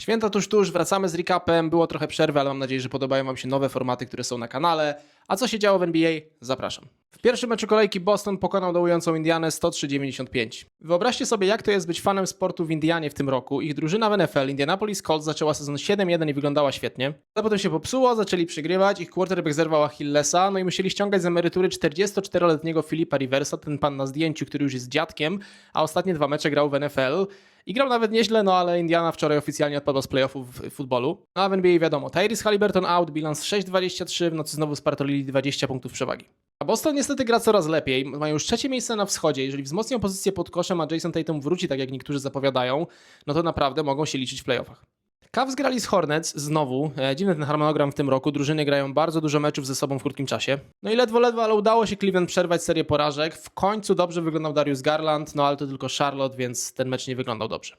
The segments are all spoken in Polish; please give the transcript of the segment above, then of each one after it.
Święta tuż tuż, wracamy z recapem. Było trochę przerwy, ale mam nadzieję, że podobają Wam się nowe formaty, które są na kanale. A co się działo w NBA? Zapraszam. W pierwszym meczu kolejki Boston pokonał dołującą Indianę 103-95. Wyobraźcie sobie, jak to jest być fanem sportu w Indianie w tym roku. Ich drużyna w NFL, Indianapolis Colts, zaczęła sezon 7-1 i wyglądała świetnie. A potem się popsuło, zaczęli przegrywać, ich quarterback zerwał Achillesa, no i musieli ściągać z emerytury 44-letniego Filipa Riversa, ten pan na zdjęciu, który już jest dziadkiem, a ostatnie dwa mecze grał w NFL. I grał nawet nieźle, no ale Indiana wczoraj oficjalnie odpadła z playoffów w futbolu. No a w NBA wiadomo, Tyrese Halliburton out, bilans 6-23, w nocy znowu spartolili 20 punktów przewagi. A Boston niestety gra coraz lepiej, mają już trzecie miejsce na wschodzie. Jeżeli wzmocnią pozycję pod koszem, a Jason Tatum wróci tak jak niektórzy zapowiadają, no to naprawdę mogą się liczyć w playoffach. Cavs grali z Hornets znowu. E, dziwny ten harmonogram w tym roku. Drużyny grają bardzo dużo meczów ze sobą w krótkim czasie. No i ledwo, ledwo, ale udało się Cleveland przerwać serię porażek. W końcu dobrze wyglądał Darius Garland, no ale to tylko Charlotte, więc ten mecz nie wyglądał dobrze.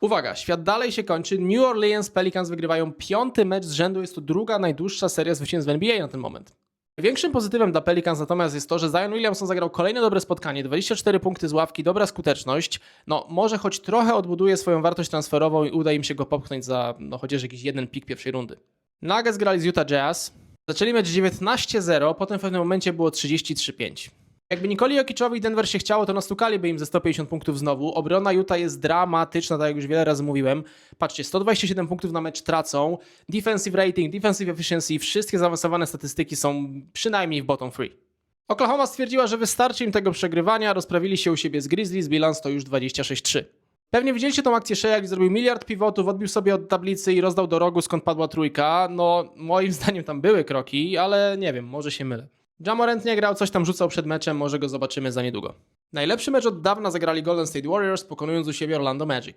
Uwaga, świat dalej się kończy. New Orleans Pelicans wygrywają piąty mecz z rzędu. Jest to druga najdłuższa seria zwycięstw w NBA na ten moment. Większym pozytywem dla Pelicans natomiast jest to, że Zion Williamson zagrał kolejne dobre spotkanie, 24 punkty z ławki, dobra skuteczność. No, może choć trochę odbuduje swoją wartość transferową i uda im się go popchnąć za no, chociaż jakiś jeden pik pierwszej rundy. Nuggets grali z Utah Jazz. Zaczęli mecz 19-0, potem w pewnym momencie było 33-5. Jakby Nikoli Jokiczowi Denver się chciało, to nastukaliby im ze 150 punktów znowu. Obrona Utah jest dramatyczna, tak jak już wiele razy mówiłem. Patrzcie, 127 punktów na mecz tracą. Defensive rating, defensive efficiency, wszystkie zaawansowane statystyki są przynajmniej w bottom three. Oklahoma stwierdziła, że wystarczy im tego przegrywania, rozprawili się u siebie z Grizzlies, bilans to już 26-3. Pewnie widzieliście tą akcję Shea, gdzie zrobił miliard pivotów, odbił sobie od tablicy i rozdał do rogu, skąd padła trójka. No, moim zdaniem tam były kroki, ale nie wiem, może się mylę. Jamorant nie grał, coś tam rzucał przed meczem, może go zobaczymy za niedługo. Najlepszy mecz od dawna zagrali Golden State Warriors, pokonując u siebie Orlando Magic.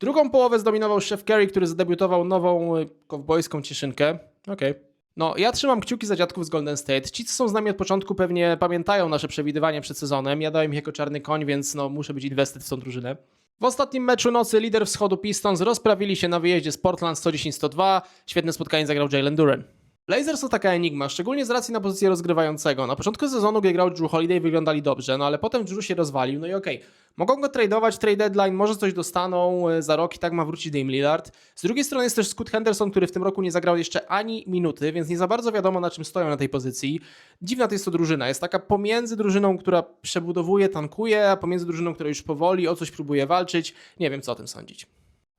Drugą połowę zdominował Chef Curry, który zadebiutował nową y, kowbojską cieszynkę. Okej. No, ja trzymam kciuki za dziadków z Golden State. Ci, co są z nami od początku, pewnie pamiętają nasze przewidywanie przed sezonem. Ja dałem ich jako czarny koń, więc no, muszę być inwested w tą drużynę. W ostatnim meczu nocy lider wschodu Pistons rozprawili się na wyjeździe z Portland 110-102. Świetne spotkanie zagrał Jalen Duren. Blazers to taka enigma, szczególnie z racji na pozycję rozgrywającego. Na początku sezonu, gdy grał Drew Holiday, wyglądali dobrze, no ale potem Drew się rozwalił, no i okej. Mogą go tradeować, trade deadline, może coś dostaną e, za rok i tak ma wrócić Dame Lillard. Z drugiej strony jest też Scott Henderson, który w tym roku nie zagrał jeszcze ani minuty, więc nie za bardzo wiadomo na czym stoją na tej pozycji. Dziwna to jest to drużyna, jest taka pomiędzy drużyną, która przebudowuje, tankuje, a pomiędzy drużyną, która już powoli o coś próbuje walczyć. Nie wiem co o tym sądzić.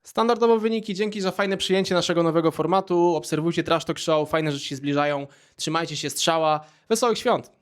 Standardowo wyniki, dzięki za fajne przyjęcie naszego nowego formatu. Obserwujcie Trash Talk Show, fajne rzeczy się zbliżają. Trzymajcie się strzała. Wesołych świąt!